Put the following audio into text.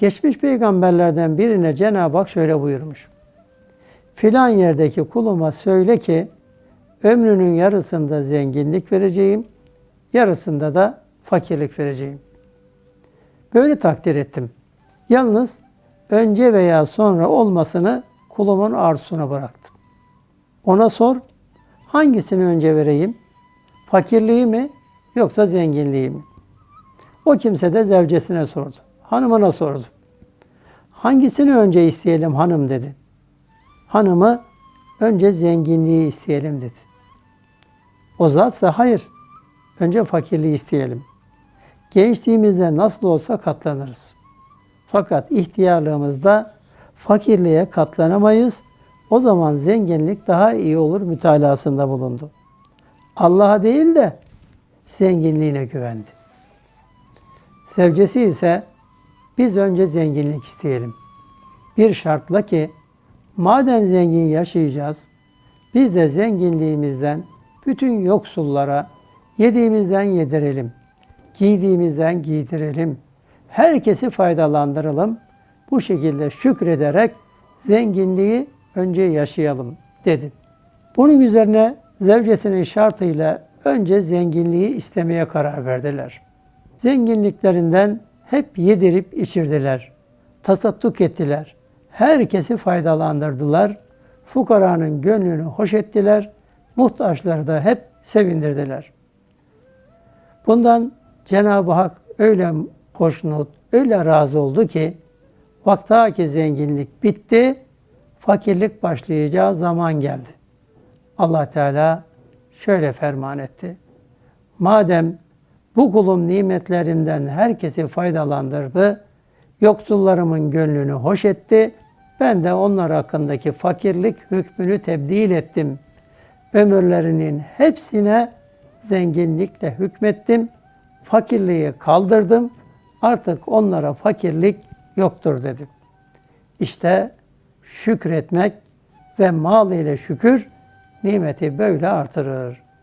Geçmiş peygamberlerden birine Cenab-ı Hak şöyle buyurmuş. Filan yerdeki kuluma söyle ki ömrünün yarısında zenginlik vereceğim, yarısında da fakirlik vereceğim. Böyle takdir ettim. Yalnız önce veya sonra olmasını kulumun arzusuna bıraktım. Ona sor, hangisini önce vereyim? Fakirliği mi yoksa zenginliği mi? O kimse de zevcesine sordu. Hanımına sordu. Hangisini önce isteyelim hanım dedi. Hanımı önce zenginliği isteyelim dedi. O zatsa hayır. Önce fakirliği isteyelim. Gençliğimizde nasıl olsa katlanırız. Fakat ihtiyarlığımızda fakirliğe katlanamayız. O zaman zenginlik daha iyi olur mütalasında bulundu. Allah'a değil de zenginliğine güvendi. Sevcesi ise biz önce zenginlik isteyelim. Bir şartla ki madem zengin yaşayacağız, biz de zenginliğimizden bütün yoksullara yediğimizden yedirelim, giydiğimizden giydirelim, herkesi faydalandıralım. Bu şekilde şükrederek zenginliği önce yaşayalım dedi. Bunun üzerine zevcesinin şartıyla önce zenginliği istemeye karar verdiler. Zenginliklerinden hep yedirip içirdiler. Tasadduk ettiler. Herkesi faydalandırdılar. Fukaranın gönlünü hoş ettiler. Muhtaçları da hep sevindirdiler. Bundan Cenab-ı Hak öyle hoşnut, öyle razı oldu ki vaktaki zenginlik bitti, fakirlik başlayacağı zaman geldi. Allah Teala şöyle ferman etti. Madem bu kulum nimetlerimden herkesi faydalandırdı, yoksullarımın gönlünü hoş etti, ben de onlar hakkındaki fakirlik hükmünü tebdil ettim. Ömürlerinin hepsine zenginlikle hükmettim, fakirliği kaldırdım, artık onlara fakirlik yoktur dedim. İşte şükretmek ve mal ile şükür nimeti böyle artırır.